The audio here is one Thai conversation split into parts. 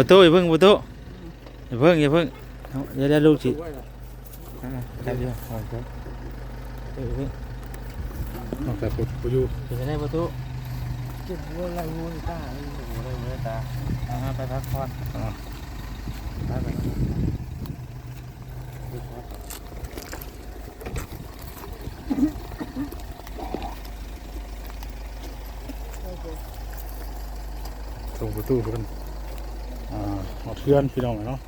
ประตูอย่าเพิ่งประตูอย่าเพิ่งอย่าเพิ่งเอาเดี๋ยวได้ลูกสิอ่าได้เดี๋ยวเอาเดี๋ยวเดี๋ยวอย่าเพิ่งนอกจากปุดปุอยู่เป็นไงประตูเจ็บหัวไหล่หัวตาโอ้โหเลยเลยตาอ่าไปพักผ่อนอ่าไปไปไปส่งประตูเพิ่น อ่าหอดเพื่อนพี่น้องเนาะ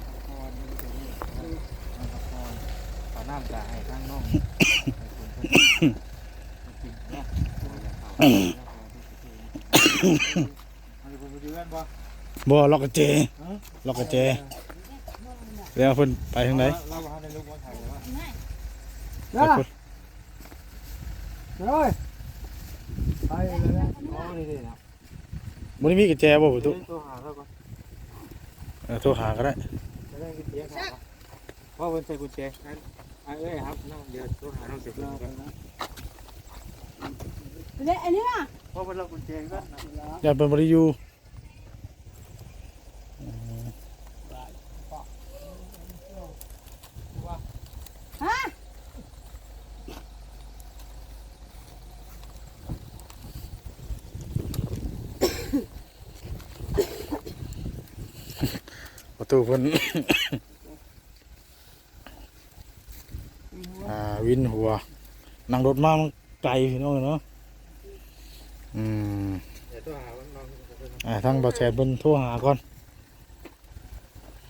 เอาน้ำตาให้ข้างน้องบ่ล็อกกระเจล็อกกระเจแล้วเพิ่นไปทางไหนเราเอาในลูกมาถ่ายว่าไปนะพุ่นเฮ้ยไปเลยนะโอ้นี่ๆนะบ่ได้มีกระแจบ่ประตูตัวหาแล้วก็เอ อโทรหาก็ได้จะได้กุญแจครับเพราเพิ่นใส่กุญแจงั้นอ่าเอ้ยครับน้องเดี๋ยวโทรหาน้องเสร็จแล้วกันเละอันนี้อะเพราะเพิ่นเรากุญแจก็นะอย่าเป็นบริยู ฮะ ประตูเพิ่น อ่า วินหัว นั่งรถมามันไกลพี่น้องเนาะ อืมเดี๋ยวตัวหาว่าน้องเพิ่นอ่าทางบ่แชร์เพิ่นโทรหาก่อน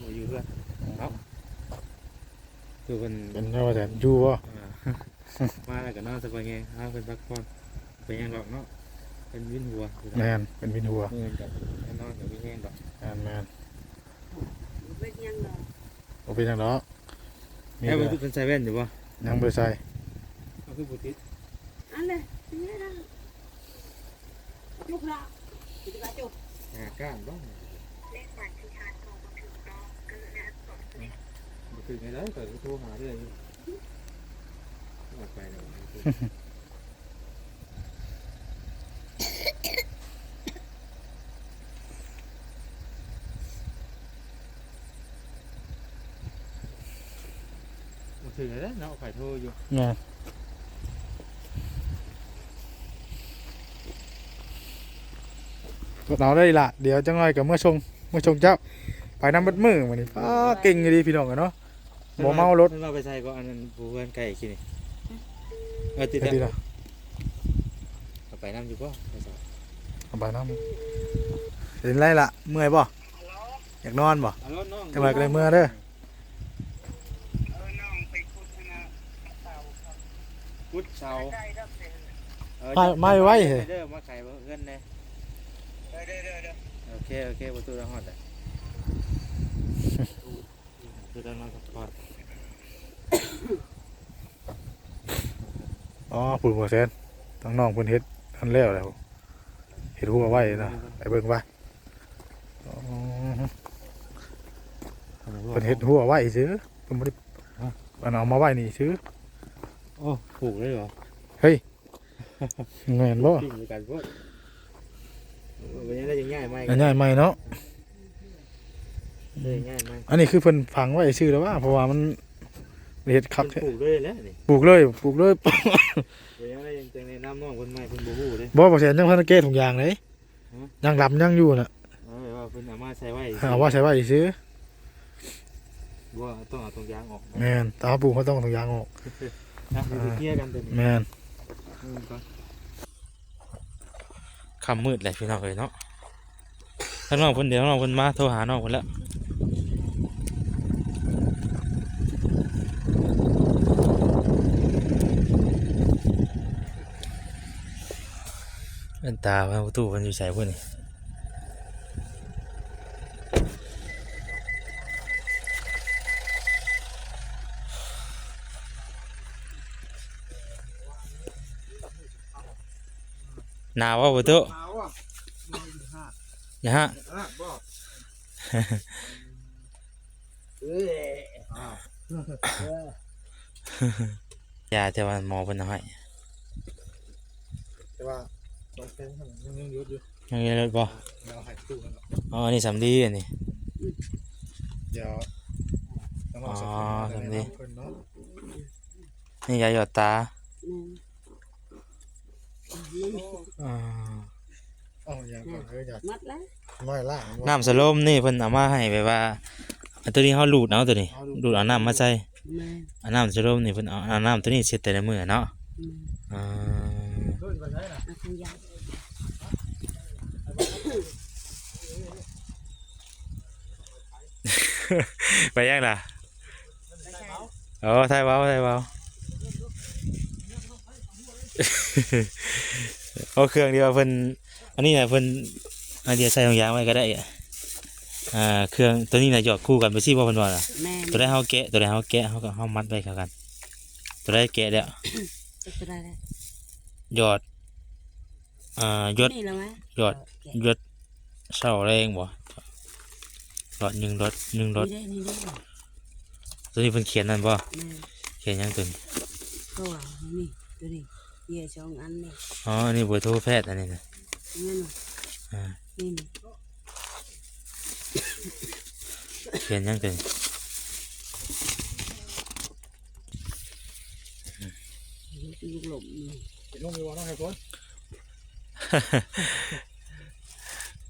บ่อยู่เพื่อนเนาะคือเพิ่นเป็นเจ้าบ่แชร์อยู่บ่อ่ามาแล้วก็นอนสบายไงหาเพิ่นพักผ่อนเป็นหยังดอกเนาะเป็นวินหัวแม่นเป็นวินหัวเงินกับนอนกับวินแห้งดอกแม่นแม่น เป็นยังไงบ่เป็นหยังดอกมีแค่แต่เพิ่นเพิ่นใส่แว่นอยู่บ่ยังบ่ได้ใส่เอาคือบ่ติดอันเลยนี่นะลูกละจุดจุดหาก้านบ่บ่ถึงไงได้ก็โทรหาเรื่อยอยู่ออกไปแล้วมันถือแล้ว เนาะข่อยโทรอยู่แม่นเอาได้ล่ะเดี๋ยวจังหน่อยก็เมื่อชงเมื่อชงเจ้าไปนำบัดมือมื้อนี้ป้าเก่งอยู่ดีพี่น้องอะเนาะบ่เมารถเราไปใส่ก็อันนั้นผู้เพื่อนไก่ขี้นี่เออติดไปแล้วดีล่ะเอาไปน้ำอยู่ป่ะไปใส่เอาไปน้ำเห็นไรล่ะเมื่อยบ่อยากนอนบ่เอารถน้องจังหวะก็เลยเมื่อเด้อ กุดเสาเออมามาไว้เด้เฮ้อเด้อมาไก่บ่เพื่อนแน่โอเคโอเคประตูทางหอดเลยคือด้านนอกก่อนอ๋อปุ่นหัวแซนทั้งน้องเพิ่นเฮ็ดทันแล้วแล้วเฮ็ดหัวไว้นะไปเบิ่งว่าอ๋อเพิ่นเฮ็ดหัวไว้ซื้อเพิ่นบ่ได้มันเอามาไว้นี่ซื้อ โอ้ผูกเลยเหรอแม่นบ่ปิ้งด้วยกันพวกวันนี้ได้ยังง่ายไหมอันใหญ่ใหม่เนาะได้ง่ายไหมอันนี้คือเพิ่นฝังไว้ซื้อแล้วว่า เพราะว่ามันเฮ็ดคักแท้ผูกด้วยแล้วนี่ปลูกเลยปลูกเลยวันนี้ได้ยังจังในน้ำน้องคนใหม่เพิ่นบ่ฮู้เด้บ่บ่แซนยังพันเกตถุงยางเลยฮะยังดำยังอยู่น่ะเออว่าเพิ่นเอามาใส่ไว้เอาว่าใช้ไว้ซื้อว่าต้องเอาตรงยางออกแม่นตาปลูกเขาต้องถุงยางออก นะเดี๋ยวสิเคลียร์กันตัวนี้แม่นคำมืดเลยพี่น้องเลยเนาะถ้าน้องคนเดียวน้องคนมาโทรหาน้องคนละเป็นตาว่าประตูมันอยู่ใส่พวกนี้ หนาวว่าประตูเอาอะอย่าฮะอะบ่เอ้ยอ้าวอย่าจะว่าหมอเป็นน้อยแต่ว่าสองแสนยังยังยดอยู่ยังไงเลยบ่เราให้ตู้กันอ๋ออันนี้สำลีอันนี้เดี๋ยวองเอาสักอ๋อคนทำนี่เพิ่นเนาะนี่ยาหยอดตา นี่อ่าเอาอย่างก่อนเอออยากมัดแล้วน้อยล่างน้ำสโลมนี่เพิ่นเอามาให้แบบว่าอันตัวนี้เฮาลูดเอาตัวนี้ลูดเอาน้ำมาใส่แม่อันน้ำสโลมนี่เพิ่นเอาเอาน้ำตัวนี้เช็ดแต่ละมื้อเนาะแม่อ่าเพิ่นไปใช้น่ะเอาคุณยายไปยังล่ะโอ้ไทยเว้าไทยเว้า เอาเครื่องเดียวเพิ่นอันนี้น่ะเพิ่นอันเดียวใส่ถุงยางไว้ก็ได้อะอ่าเครื่องตัวนี้น่ะหยอดคู่กันไปสิบ่เพิ่นว่าล่ะแม่ตัวได้เฮาแกะตัวได้เฮาแกะเฮาก็เฮามัดไว้เข้ากัน ตัวได้แกะแล้วจะเป็นอะไรหยอดอ่าหยดนี่แล้วไหมหยอดหยดเสาแรงบ่หยอดหนึ่งรถหนึ่งรถนี่ได้นี่ได้ตัวนี้เพิ่นเขียนนั่นบ่แม่เขียนหยังตัวนี้ก็ว่านี่ตัวนี้ เหยื่อสองอันนี่อ๋ออันนี้เบอร์โทรแพทย์อันนี้นะนั่นะอ่านี่นี่เขียนยังตัวนี้ลูกหลบนี่เห็นลงมีบ่น้องให้คน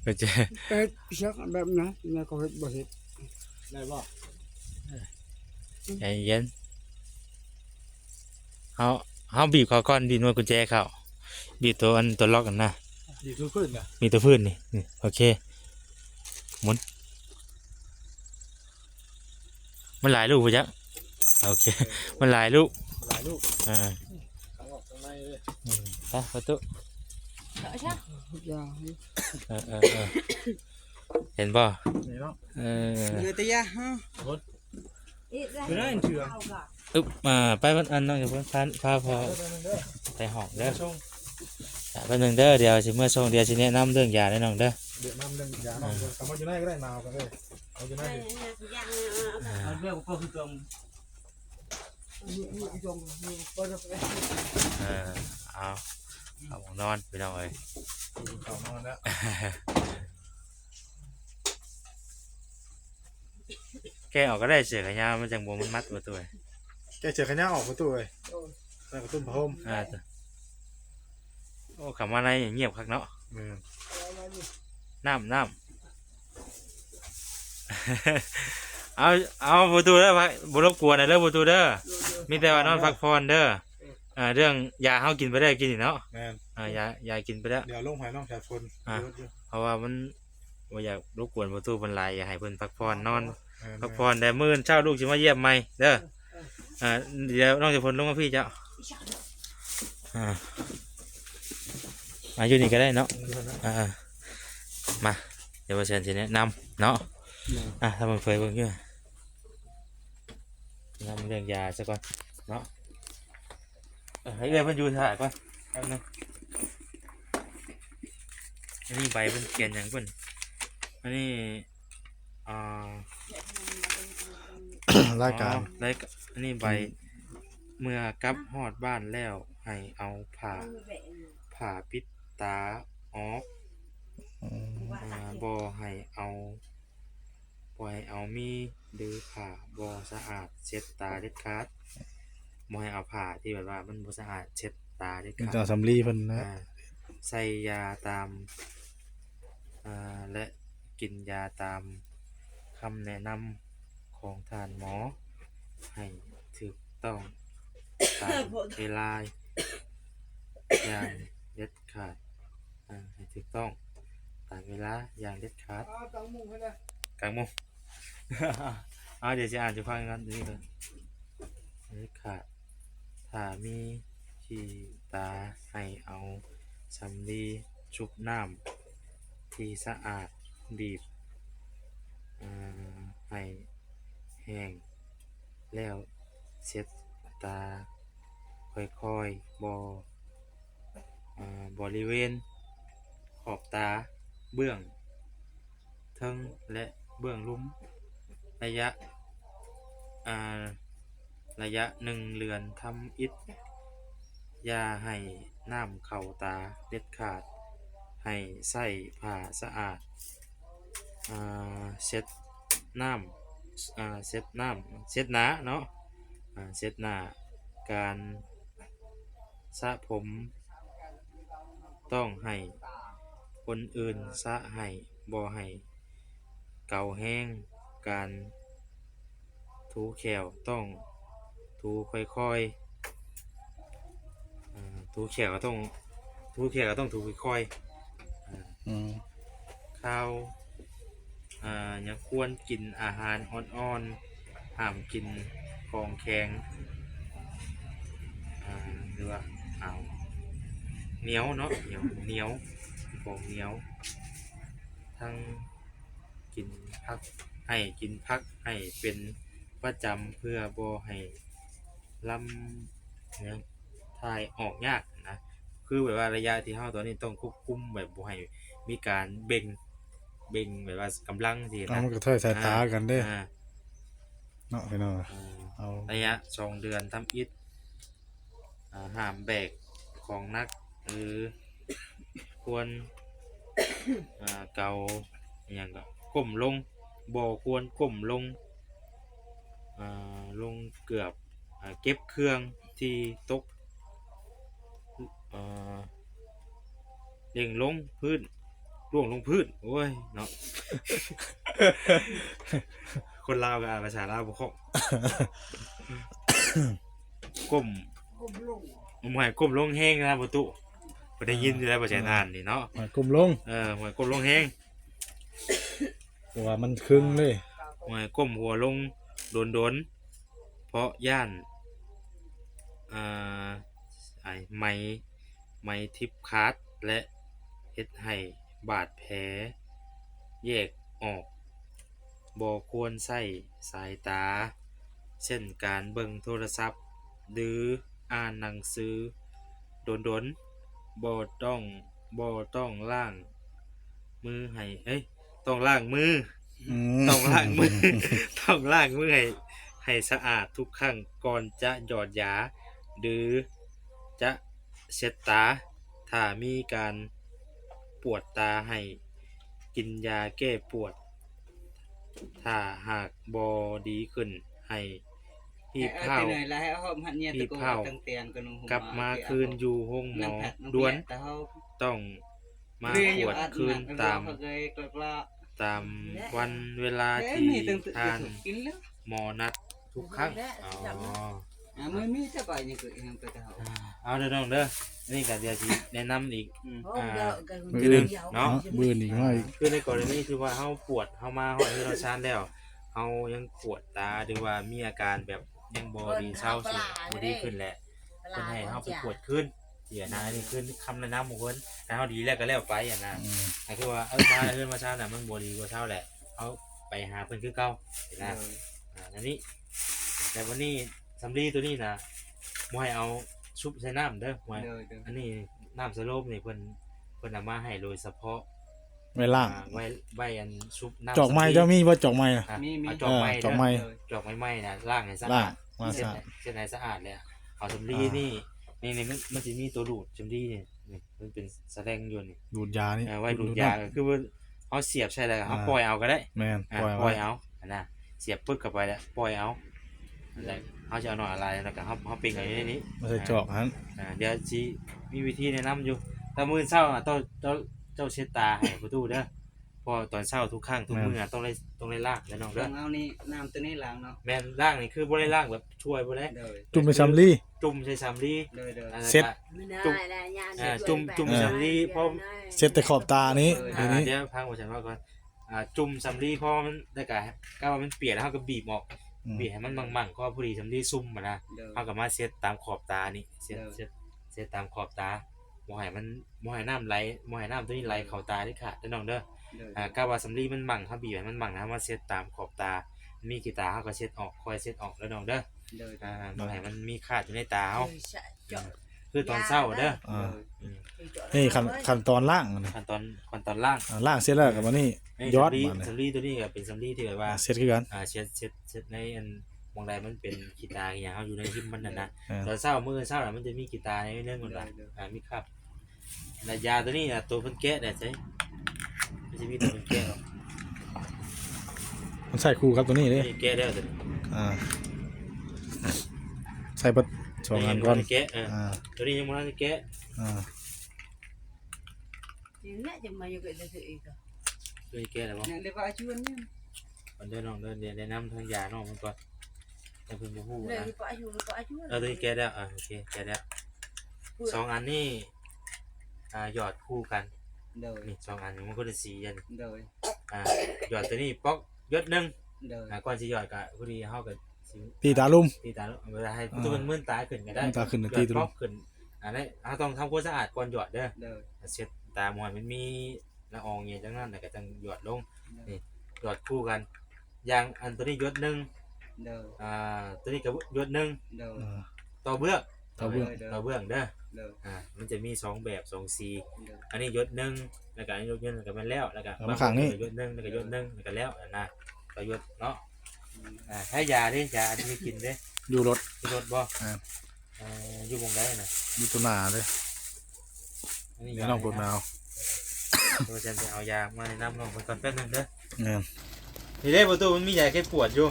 ก็จะเป็ดชักแบบนั้นนี่ก็เฮ็ดบ่เฮ็ดได้บ่ใจเย็นเฮา เฮาบีบเขาก่อนบีบหนวดกุญแจเข้าบีบตัวอันตัวล็อกกันนะดีทุกขึ้นน่ะมีตัวพื้นนี่นี่โอเคหมุนมันหลายลูกปะจ๊ะโอเค มันหลายลูกหลายลูกอ่าข้างออกข้างในเลยอืมไปประตูเจาะใช่ทุกอย่างนี่เออเออเออเห็นป่ะนี่เนาะเออเนื้อตะยะฮะอีกได้ไม่ได้เถื่อนเอาก่ อนอึ๊บมาไปวันอันน้องอย่าเพิ่งพาพาพอเด้อเด้อไปห้องเด้อชงแป๊บหนึงเด้อเดี๋ยวสิเมื่อส่งเดี๋ยวสิแนะนำเรื่องยาแน่น้องเด้อเดี๋ยวน้ำเรื่องยาน้องคำว่าอยู่ไหนก็ได้นาวกันเลยเอาอยู่ไหนไม่ไม่ไม่ยังเอาเอาเอาเรื่องก็คือตรงนี่นี่ตรงนี่ก็จะไปเออเอาเอาห้องนอนไปน้องเอ้ยเอานอนแล้วแกะออกก็ได้เสือขยาวมันจังบ่มันมัดบ่ตัวเอ้ย แกเจอขย้าออกประตูเลยแล้วก็ตุ้มพรมอ่าตัวโอ้คำว่าอะไรเงียบคักเนาะอืมน้ำน้ำ เอาเอาประตูเด้อพักบุรบกวนนะเด้อประตูเด้อมีแต่ว่านอนพักผ่อนเด้ออ่าเรื่องยาเฮากินไปได้กินอีกเนาะแม่นอ่ายายากินไปแล้ว เดี๋ยวลงภายน้องชายฝนอะเพราะว่ามันบ่อยากรบกวนประตูเพิ่นหลายอยากให้เพิ่นพักผ่อนนอนพักผ่อนแต่มื้อเช้าลูกสิมาเยี่ยมใหม่เด้อ อ่าเดี๋ยวน้องจะพลลงมาพี่เจ้าอ่ามาอยู่นี่ก็ได้เนาะอ่ามาเดี๋ยวบ่เชิญสิแนะนำเนาะอะถ้ามันเคยเบิ่งอยู่นำเรื่องยาซะก่อนเนาะเออให้เอ้ยมันอยู่ถ่ายก่อนแป๊บนึงอันนี้ใบเป็นเขียนอย่างเพิ่นอันนี้อ่ารายการอ๋อรายการ อันนี้ใบ เมื่อกลับฮอดบ้านแล้ว ให้เอาผ้าผ้าปิดตาออกอ่าบ่ให้เอาบ่ให้เอามีดหรือผ้าบ่สะอาดเช็ดตาเด็ดขาดบ่ให้เอาผ้าที่แบบว่ามันบ่สะอาดเช็ดตาเด็ดมันขาดจะสำลีเพิ่นนะ อ่าใส่ยาตามอ่าและกินยาตามคำแนะนำของทานหมอ ให้ถูกต้องตามเวลาอย่างเด็ดขาดอ่าให้ถูกต้องตามเวลาอย่างเด็ดขาดเอาตังมุงให้ได้กลางโมงเอาเดี๋ยวจะอ่านจะฟังกันดูนี่ก่อนอันนี้ขาดถ้ามีขีตาให้เอาสำลีชุบน้ำที่สะอาดบีบอ่าให้แห้ง แล้วเช็ดตาค่อยๆบอบริเวณ ขอบตาเบื้องเทิงและเบื้องลุ่มระยะระยะหนึ่งเรือนทำอิฐอย่าให้น้ำเข้าตาเด็ดขาด ให้ใส่ผ้าสะอาดเช็ดน้ำ อ่าเช็ดน้ำเช็ดหน้าเนาะอ่าเช็ดหน้าการสระผม ต้องให้คนอื่นสระให้บ่ให้เกาแห้งการถูแขวต้องถูค่อยๆอ่าถูแขวก็ต้องถูแขวก็ต้องถูค่อยๆอ่าอืมข้าว อ่ายังควรกินอาหารอ่อนๆห้ามกินของแข็งอ่าหรือว่าเอาเหนียวเนาะเหนียวเหนียวของเหนียว ทั้งกินพักให้กินพักให้เป็นประจำเพื่อบ่ให้ลำเนี่ยทายออกยากนะ คือแบบว่าระยะที่เฮาตอนนี้ต้องควบคุมแบบบ่ให้มีการเบ่ง เบ่งแบบว่ากำลังสิเอานะมันก็เท่าสายตากันเด้อ่าเนาะพี่น้องอ่าเอาระยะสองเดือนทำอิฐอ่าห้ามแบกของหนัก หรือ ควรอ่าเกาอหย่างก็ก้มลงบ่ควรก้มลงอ่าลงเกือบอ่าเก็บเครื่องที่ตกอ่าเด้งลงพื้น ร่วงลงพื้นโอ้ยเนาะ คนลาวกับอ่านภาษาลาวบ่คล่องก้มก้มลงหมายก้มลงแห้งนะประตูบ่ได้ยินอยู่แล้วบ่ใช่นานนี่เนาะหมายกลมลงเออหมายก้มลงแห้งเพราะว่ามันครึ่งเลยหมายก้มหัวลงโดนๆเพราะย่านอ่าไอ้ไม้ไม้ทิพคาดและเฮ็ดให้ บาดแผล แยกออกบ่ควรใส่สายตา เช่นการเบิ่งโทรศัพท์ หรืออ่านหนังสือโดนๆบ่ต้องบ่ต้องล้าง มือให้เอ้ยต้องล้างมืออืต้องล้างมือ ต้องล้างมือให้ให้สะอาดทุกครั้งก่อนจะหยอดยา หรือจะเช็ดตา ถ้ามีการ ปวดตาให้ กินยาแก้ปวด ถ้าหากบอดีขึ้นให้รีบเอาเข้าไปหน่อยแล้วให้เอาหอมหันเนี่ยตะโกรีบเข้าตั้งเตียงกันนุ่งกลับมาคืนอยู่ห้องหมอน้ำแผดน้ำด่วนแต่เขาต้องมาเรียตรอยู่วจอัดคืนหกตามเขาเคยกลับละตามวันเวลาเอ้ยที่มีตั้งทานกินแล้วหมอนัดทุกครั้งอ๋อ อ่าไม่มีจะไปนี่คือยังไปแต่เขาเอาเด้อน้องเด้อนี่ก็เดี๋ยวสิแนะนำอีกอืมห้องเดียวกันทีหนึ่งเนาะเนาะบืนอีกหน่อยคือในกรณีคือว่าเฮาปวดเฮามาเฮาที่เราชานแล้วเฮายังปวดตาหรือว่ามีอาการแบบยังบ่ดีเศร้าสิบ่ดีขึ้นแหละเพิ่นให้เฮาไปปวดขึ้นเสียนะอันนี้คือคำแนะนำของเพิ่นถ้าเฮาดีแล้วก็แล้วไปอะนะ อืมก็คือว่าเออมาเฮือนมาเช้าน่ะมันบ่ดีกว่าเช้าแหละเอาไปหาเพิ่นคือเก่าเห็นนะอ่าอันนี้ แต่วันนี้ สำลีตัวนี้นะบ่ให้เอาชุบใส่น้ำเด้อบ่ให้เดี๋ยวเดี๋ยวอันนี้น้ำสโลปนี่เพิ่นเพิ่นเอามาให้โดยเฉพาะไม่ล่าง อ่าไว้ไว้อันชุบน้ำจอกไม้สำลีเจ้ามีบ่จอกไม้น่ะอะมีมี เอาจอกไม้เออจอกไม้ เด้อจอกไม้ไม้นะล้างให้สะล่าอางดมาเส้นสะไหนเส้นไหนสะอาดเลยอะเอาสำลีอ่านี่ นี่นี่นี่มันมันจะมีตัวดูดสำลีนี่นี่มันเป็นแสดงอยู่นี่ดูดยานี่เอาไว้ดูดยาก็คือว่าเอาเสียบใช่เลยเขาปล่อยเอาก็ได้ แม่นอ่าปล่อยปล่อยไว้เอาอันน่ะเสียบปึ๊กเข้าไปแล้วปล่อยเอาอะไร เขาจะเอาหน่อยอะไรแล้วก็เขาเขาปิงเอาอยู่ในนี้ไม่ใช่จอกหันอ่าเดี๋ยวจีมีวิธีแนะนำอยู่ถ้ามื้อเช้าอะต้องเจ้าเจ้าเช็ดตาให้ประตูเด้อเพอตอนเช้าทุกครั้งทุกมื้ออะต้องได้ต้องได้ล้างแล้วน้องต้เด้อองเอานี่น้ำตัวนี้ล้างเนาะแม่นล้างนี่คือบ่ได้ล้างแบบช่วยบ่ได้เดี๋ยวจุ่มไปซัมลี่ จุ่มใส่สำลีเดี๋ยวเดี๋ยวอันนั้นเซ็ตก็ไม่ได้แล้วยาอ่าจุ่มจุ่มสำลีพร้อมเช็ดแต่ขอบตานี้อ่าทีนี้ เดี๋ยวพังว่าฉันว่าก่อนอ่าจุ่มสำลีพอมันได้กะก็ว่ามันเปียกแล้วเขาก็บีบออก อืม บีบให้มันมั่งๆก็พอดีสำลีซุ่มมานะเดี๋ยวเขาก็มาเซตตามขอบตานี่เซตเออ เซตเซตตามขอบตาบ่ให้มันบ่ให้น้ำไหลบ่ให้น้ำตัวนี้ไหลเข้าตาที่ขาดเด้อน้องเด้อ เดี๋ยวอ่าก็ว่าสำลีมันมั่งเขาบีบให้มันมั่งนะมาเซตตามขอบตา มีกี่ตาเขาก็เซตออกคอยเซตออกแล้วน้องเด้อเดี๋ยวอ่าบ่ให้มันมีขาดอยู่ในตาเฮาเจาะ คือตอนเช้าเด้ออ่าอืมนี่ขั้นขั้นตอนล่างนะขั้นตอนขั้นตอนล่างอ่าล่างเสร็จแล้วกับมานี่ไอ้ยอดสำลีมาเนี่ยสำลีตัวนี้ก็เป็นสำลีที่แบบว่าอ่าเสร็จคือกัน อ่าเช็ดเช็ดเช็ดในอันมองใดมันเป็นกีตาร์อย่างเขาอยู่ในหิมมันน่ะนะอ่า ตอนเช้ามื้อเช้าน่ะมันจะมีกีตาร์ในเรื่องมันว่าอ่ามีครับแล้วยาตัวนี้น่ะตัวเพิ่นแกะได้ใช่มันจะมีตัวเพิ่นแกะออกมันใส่คู่กับตัวนี้เด้นี่แกะแล้วตัวนี้อ่าใส่เบัด สองอันก่อนแกะเอออ่าตัวนี้ยังบ่ได้แกะอ่า Ini aja maju ke desa itu. ตัวนี้แกะแล้วบ่เนี่ยเรียกว่าชวนเนี่ยมันเดินน้องเดินเรียนแนะนำทางยาน้องมันก่อนแต่เพิ่นบ่ฮู้นะ Lah Pak Aju, Pak Aju. เออตัวนี้แกะแล้วอ่าโอเคแกะแล้วสองอันนี่อ่าหยอดคู่กันโดยนี่สองอันมันก็ได้สีอันโดยอ่าหยอดตัวนี้ป๊อกยศหนึงโดยอ่าก่อนสิหยอดก็พอดีเฮาก็สิ ตีตาลุ่ม ตีตาเวลาให้ตัวมันมื่นตาขึ้นก็ได้มื่นตาขึ้นน่ะหยอดตีตัวป๊อกขึ้นอันนี้เราต้องทำความสะอาดก่อนหยอดเด้อโดยเช็ดตาหมอนมันมีละอองเงี้ยจังนั้นแต่ก็จังหยอดลงนี่หยอดคู่กันอย่างอันตัวนี้ยศหนึ่งโดยอ่าตัวนี้ก็ยศหนึ่งโดยอ่า ต่อเบื้องต่อเบื้อง ต่อเบื้องเด้อโดยอ่ามันจะมีสองแบบสองสีโดยอันนี้ยศหนึ่งแล้วก็อันนี้ยศหนึ่งแล้วก็มันแล้วแล้วก็เอามาข้างนี้ ยศหนึ่งแล้วก็ยศหนึ่งแล้วก็แล้วนะต่อยศเนาะ อ่าให้ยาดิยาที่กินเด้อยู่รถ ที่รถบ่อ่าเอ่ออยู่วงได้นะอยู่ตัวหน้าเลยอันนี้เดี๋ยวน้องกดมาเอาตัวฉันจะเอายามาแนะนำน้องคนก่อนแป๊บหนึงเด้อเนี่ยนี่เด้ประตูมันมียาแก้ปวดอยู่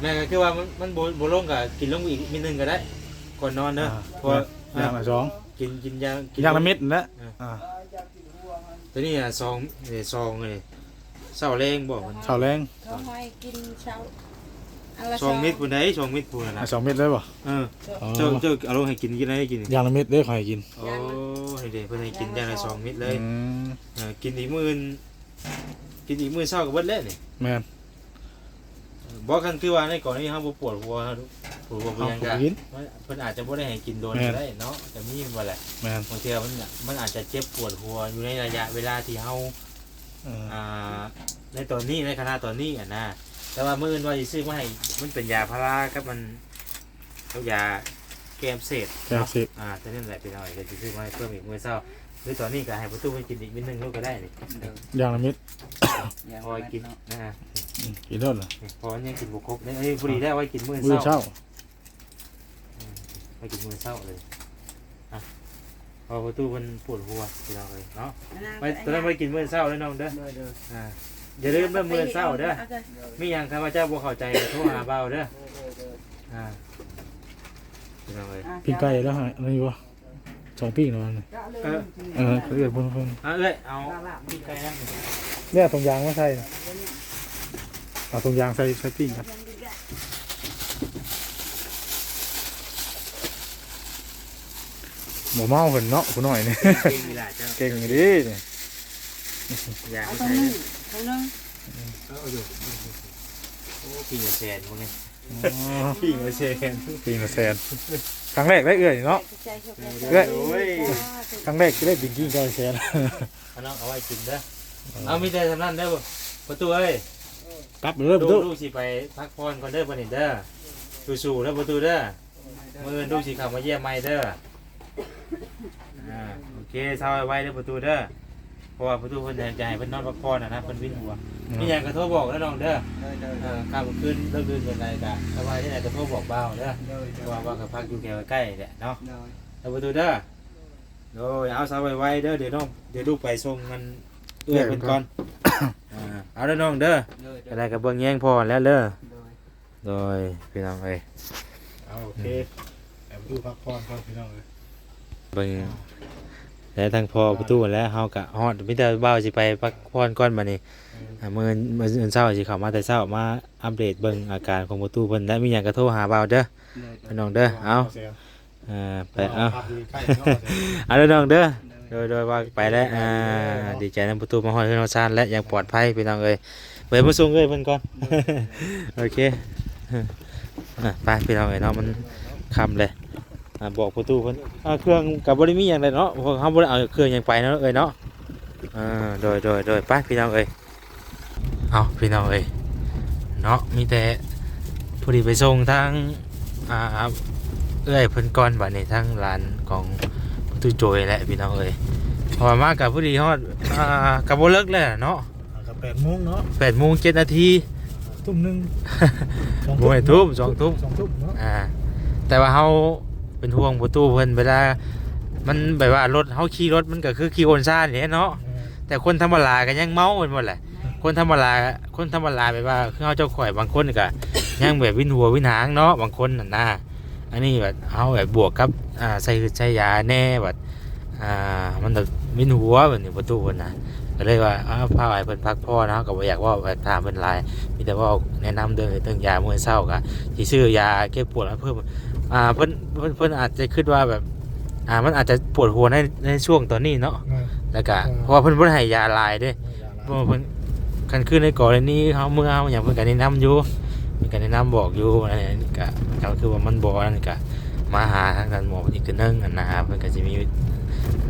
แม่ก็คือว่ามันมันโบโบลงกับกินลงอีกมิดนึงก็ได้ก่อนนอนเด้อเพราะว่าอย่างละสองกินกินยากิอย่างละเม็ดนั่นแหละอ่าอ่าตัวนี้อะซองนี่ซองเลย เศร้าแรงบอกมันเสาแรง Kau mai kin sau. Alas ซองเม็ดปุ่นไหนซองเม็ดปุ่นน่ะอะนะสองเม็ดเลยป่ะเอออ๋อเจ้าเจ้าเอาลงให้กินกินอะไรให้กินอย่างละเม็ดเด้อขอให้กินโอ้ให้เด็กเพิ่นให้กินอย่างละสองเม็ดเลยอืมเออกินอีกมื้ออื่นกินอีกมื้อเช้าก็เบิดแล้วนี่แม่นบอกกันคือว่าในก่อนนี้เฮาบ่ปวดหัวเฮาปวดหัวเป็นเอาหยังขอกะกิน เพิ่นอาจจะบ่ได้ให้กินโดนแม่น ก็ได้เนาะแต่มีบ่แหละแม่นบางเทื่อมันน่ะมันอาจจะเจ็บปวดหัวอยู่ในระยะเวลาที่เฮา เอออ่าในตอนนี้ในขณะตอนนี้อะนะแต่ว่ามื้ออื่นว่าสิซื้อมาให้มันเป็นยาพารากับมันเอายาแก้มเสพแก้วสิบอ่าแต่นั่นแหละเป็นอะไรก็สิซื้อมาให้เพิ่มอีกมื้อเช้าหรือตอนนี้ก็ให้ประตูมันกินอีกนิดนึงก็ได้นี่โดยอย่างละเม็ดอย่างพอกินเนาะนะฮะอืมกินแล้วเหรอพอยังกินบุครบเนี่ยเอ้ยบุรีได้ไว้กินมื้อมื้อเช้าเช้าไว้กินมื้อเช้าเลยอะพ อประตูมันปวดหัวพี่น้องเลยเนาะไว้ตอนนั้นไว้กินมื้อเช้าแล้วน้องเด้อโดยโดยอ่าอย่าลืมเด้อมื้อเช้าเด้อ Ada. มีหยังข้าพเจ้าบ่เข้าใจก็โทรหาเบาเด้อโดยโดยอ่าพี่น้องเลยปิ้งไก่แล้วฮะอะไรอยู่วะสองปิ้งเนาะนี่เออเออเอื้อนเพิ่นเพิ่นเอาเอ้ยเอาพี่ไก่นั่งเนี่ยตรงยางมาใส่เอาตรงยางใส่ใส่ปิ้งครับ หมูเมาเห็นเนาะผู้น้อยนี่เก่งนี่ล่ะเจ้าเก่งอยู่ดิเนี่ยอย่า Kau ใช้ nang. Kau nang. เอาอยู่โอ้ปีละแสนพวกนี้อ๋อปีละแสนปิ้งละแสนครั้งแรกได้เอื้อยเนาะ Percaya siapa. เอื้อยโอ้ย ครั้งแรกที่ได้ปิ้งกิ้งก็ละแสนเอาน้องเอาไว้กินเด้อเอามีแต่สำนันเด้อประตูเอ้ย กลับเริ่มดูดูดูสิไปพักผ่อนก่อนเด้อบัดนี้เด้อสู้ๆเด้อประตูเด้อมื้ออื่นดูสิเข้ามาเยี่ยมใหม่เด้ออ่าโอ เคเช้าไว้เด้อประตูเด้อเพราะว่าประตูเพิ่นจะให้เพิ่นนอนพักผ่อนน่ะนะเพิ่นวินหัวมีหยังก็โทรบอกแล้วน้องเด้อโดยโดยเออข้ามคืนเลิกคืนเป็นไรกะสบายที่ไหนก็โทรบอกเบาเด้อโดยโดยว่าว่ากับพักอยู่แถวใกล้ๆแหละเนาะโดยเอาประตูเด้อโอ้ยเอาเช้าไว้ๆเด้อเดี๋ยวน้องเดี๋ยวลูกไปส่งมันเอื้อยเพิ่นก่อนอ่าเอาเด้อน้องเด้อโดยโดอะยไรกับเบิ่งแย่งพอแล้วเด้อโดยโดยพี่น้องเอ้ยเอาโอเคแอบดูพักผ่อนก่อนพี่น้องเลยเบิ่ง แล้วทางพอประตูแล้วเฮากะฮอดมีแต่เบาสิไปพักผ่อนก่อนบัดนี้อ่ามื้อมื้ออื่นเช้าสิเข้ามาแต่เช้ามาอัปเดตเบิ่งอาการของประตูเพิ่นและมีหยังก็โทรหาเบาเด้อโดยพี่น้องเด้อเอาแสนอ่าไปเอาภพดีใกล้เนาะแสนเอาเด้อน้องเด้อโดยโดยว่าไปแล้วอ่าดีใจนำประตูมาฮอดเฮือนเฮาซ่านและยังปลอดภัยพี่น้องเอ้ยเปิดมาส่งเอ้ยเพิ่นก่อนโอเคอะไปพี่น้องเอ้ยเนาะมันค่ำเลย อ่าบอกประตูเพิ่นอ่าเครื่องกับบริมีอย่างไรเนาะเพราะเขาบ่ได้เอาเครื่องหยังไปเนาะเอ้ยเนาะอ่าโดยโดยโดยไปพี่น้องเอ้ยเอาพี่น้องเอ้ยเนาะมีแต่พอดีไปส่งทางอ่าเอ้ยเพิ่นก่อนบัดนี้ทางร้านของประตูโจยแหละพี่น้องเอ้ยเพอมากับพอดีฮอดอ่ากับบ่เลิกแล้วเนาะอ่ากับแปดโมงเนาะ8โมง7นาทีทุ่มหนึ่งบ่ให้ทุ่มสองทุ่มสองทุ่มเนาะอ่าแต่ว่าเฮา เป็นห่วงประตูเพิ่นเวลา มันแบบว่ารถเฮาขี่รถมันก็คือขี่โอนซ่านี่แหละเนาะเออแต่คนธรรมดาก็ยังเมาเหมือนหมดแหละ คนธรรมดาคนธรรมดาแบบว่าคือเขาเจ้าข่อยบางคนก็ยังแบบวินหัววินหางเนาะบางคนน่ะนะอันนี้แบบเขาแบบบวกกับอ่าใส่ใช้ยาแน่แบบอ่ามันแบบวินหัวแบบนี้ประตูนะก็เลยว่าอ้าวพาไปเพิ่นพักพ่อนะก็บ่อยากว่าไปถามเพิ่นหลายมีแต่ว่าแนะนำเรื่องเรื่องยาเมื่อเช้าก็สิซื้อยาแก้ปวดมาเพิ่ม อ่าเพิ่นเพิ่นเพิ่นอาจจะคิดว่าแบบ อ่ามันอาจจะปวดหัวในในช่วงตอนนี้เนาะง่ายแล้วก็เพราะว่าเพิ่นบ่ได้ให้ยาหลายเด้เพราะว่าเพิ่นคันขึ้นในก่อนนี้เฮาเมื่อเฮาอย่างเพิ่นก็แนะนำอยู่เพิ่นก็แนะนำบอกอยู่อันนี้ก็ก็คือว่ามันบ่นั่นก็มาหาทางด้านหมออีกคือนึงอันนะเพิ่นก็สิมี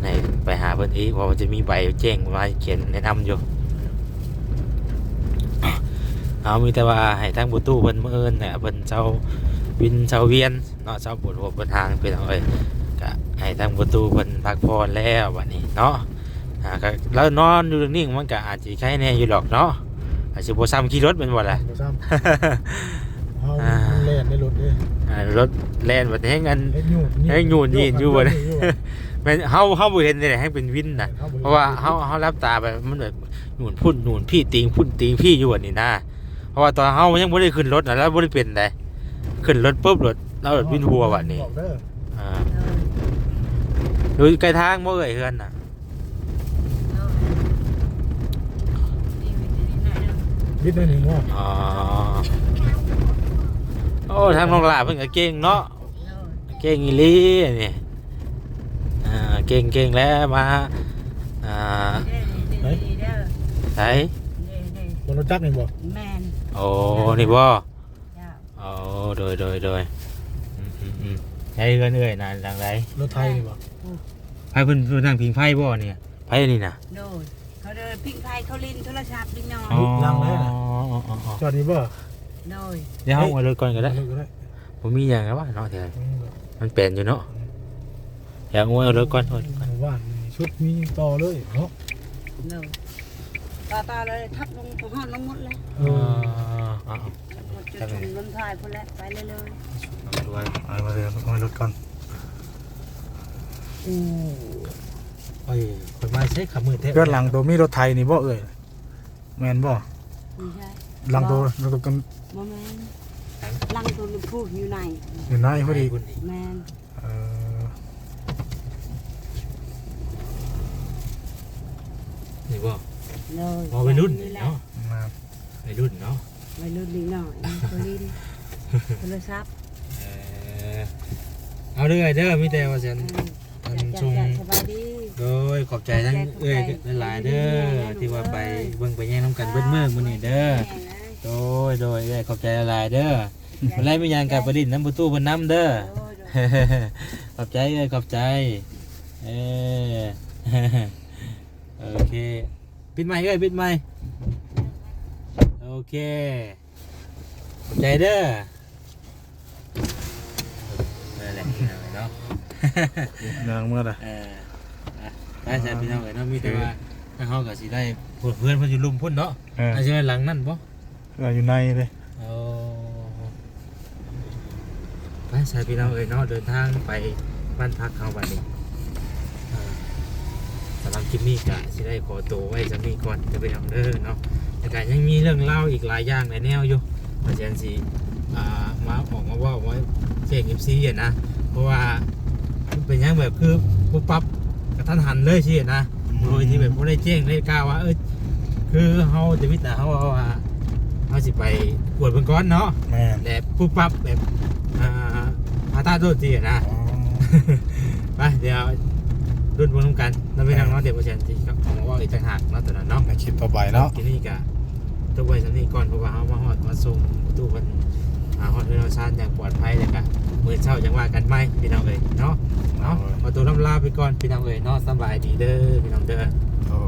ให้ไปหาเพิ่นอีกเพราะมันจะมีใบแจ้งมาเขียนแนะนำอยู่ เอามีแต่ว่าให้ทางบุตู้เพิ่นมื้ออื่นเนี่ยเพิ่นเจ้า วินเจ้าเวียนเนาะเจ้าปวดหัวปวดทางเพิ่นเอาเอ้ยก็ให้ทางบุตู้เพิ่นพักผ่อนแล้วบัดนี้เนาะอ่าก็แล้วนอนอยู่นิ่งๆมันก็อาจจะใช้แน่อยู่หรอกเนาะอาจจะโบซ้ำขี่รถเป็นบ่ล่ะ บ่ซ้ำเอามันแล่นในรถเด้อ่ารถแล่นบัดให้เงินเฮ็ดหยุ่นเฮ็ดหยุ่นยืนอยู่บ่เนี่ยแม่นเฮาเฮาบ่เห็นเลยให้เป็นวินน่ะ เพราะว่าเฮาเฮารับตาไปมันแบบหนุนพุ่นหนุนพี่ติงพุ่นติงพี่อยู่บัดนี้นะเพราะว่าตอนเฮายังบ่ได้ขึ้นรถน่ะแล้วบ่ได้เป็นได ขึ้นรถปุ๊บรถเรารถวินหัวบัดนี้บอกเด้ออ่าเออดูใกล้ทางบ่เอ่ยเฮือนน่ะเออนี่มันจะนี่หน่อยเด้อวิทย์ได้หนึ่งว่าอ๋อโอ้ทางน้องหลาเพิ่นก็เก่งเนาะเออเก่งอีหลีนี่อ่าเก่งเก่งแล้วมาอ่าเด้อเด้อเด้อไหนเด้อเด้อบ่รู้จักนี่บ่แม่นโอ้นี่บ่เจ้าโอ้ โดยโดยโดยอืมอืมอืมใช้เงินเอ่ยนานหลังไรรถไทยนี่บ่ไพ่เพิ่นเพิ่นนั่งพิงไพ่บ่เนี่ยไพ่นี่นะโดยเขาเดินพิงไฟเขาลินโทรศัพท์นิดหน่อยอ๋ออ๋ออ๋ออ๋อจอดนี่บ่โดยเดี๋ยวเอาไว้เลยก่อนก็ได้เอาก็ได้ผมมีอย่างแล้วว่าเนาะเดี๋ยวอืมมันเป็นอยู่เนาะเดี๋ยวเอาไว้เลยก่อนเอาไว้ก่อนว่านชุดมีต่อเลยเนาะโดย ต่อต่อเลยทับลงของห้องลงหมดเลยเออ๋อออ๋อหมดจุดถึงลมทายพุ่นแล้วไปเลยเลยเอาไว้เอามาเลยเอามารถก่อนอู้โอ้ยคนมาใช้ขับมือเทเพื่อนหลังตัวมีรถไทยนี่บ่เอ่ยแม่นบ่ไม่ใช่หลังตัวรถกันโมแมนลังตัวพูดอยู่ไหนอยู่ไหนพอดีคุณอีกแมนเออนี่บ่ เลยบ่วัยรุ่นนี่แหละเนาะมาวัยรุ่นเนาะวัยรุ่นนิดหน่อยเขาลินโทรศัพท์เออเอาเด้อเด้อมีแต่ว่าฉันเออท่านจัดชงจัดสบายดีโดยขอบใจทั้งเอ้ยหลายๆเด้อที่ว่าไปเบิ่งไปแย่งน้ำกันเบิ้เมื่อมื้อนี้เด้อโดยโดยเอ้ยขอบใจหลายๆเด้อบ่ไล่มีหยังกับประดิษฐ์น้ำประตูเพิ่นน้ำเด้อโอ้ยโดยขอบใจเอ้ยขอบใจเออโอเค ปิดไมค์เอ้ยปิดไมค์โอเคขอบใจเด้อนั่นแหละเนาะนางเมื่อไหร่เอออะได้ใช่พี่น้องเอ๋ยเนาะมีแต่ว่าถ้าเขาก็สิได้เพื่อนเพื่อนเพิ่นอยู่ลุมพุ่นเนาะเอออาจจะหลังนั่นบ่เอออยู่ในเลยเอาไปใช่พี่น้องเอ๋ยเนาะเดินทางไปบ้านพักเขาบัดนี้อ่า สำหรับคลิปนี้ก็สิได้ขอตัวไว้สำนี้ก่อนจะไปน้องเด้อเนาะแต่ก็ยังมีเรื่องเล่าอีกหลายอย่างหลายแนวอยู่อาจารย์สิอ่ามาออกมาเว่าไว้เจ๊ง MC อะนะ เพราะว่ามันเป็นหยังแบบคือปุ๊บปั๊บกระทันหันเลยสินะโดยที่แบบบ่ได้แจ้งได้กล่าวว่าเออคือเฮาจะมิตรเฮาว่าเฮาสิไปกวดเบิ่งก่อนเนาะแม่นแต่ปุ๊บปั๊บแบบอ่าพาตาโดดสินะอ๋อไปเดี๋ยว รุ่นบนกันแล้วไปทางเน้องเดี๋ยวประชันที่เขามาเว่าอีกต่างหากเนาะตอนนั้นเนาะในคลิปต่อไปเนาะทีนี้ก็ต้องไว้สำนี้ก่อนเพราะว่าเฮามาฮอดมาส่งประตูมันอ่าฮอดเรือนชานอย่างปลอดภัยแล้วก็มื้อเช้าจังว่ากันไหมพี่น้องเอ้ยเนาะเนาะขอตัวลำลาไปก่อนพี่น้องเอ้ยเนาะสำบายดีเด้อพี่น้องเด้อโอ้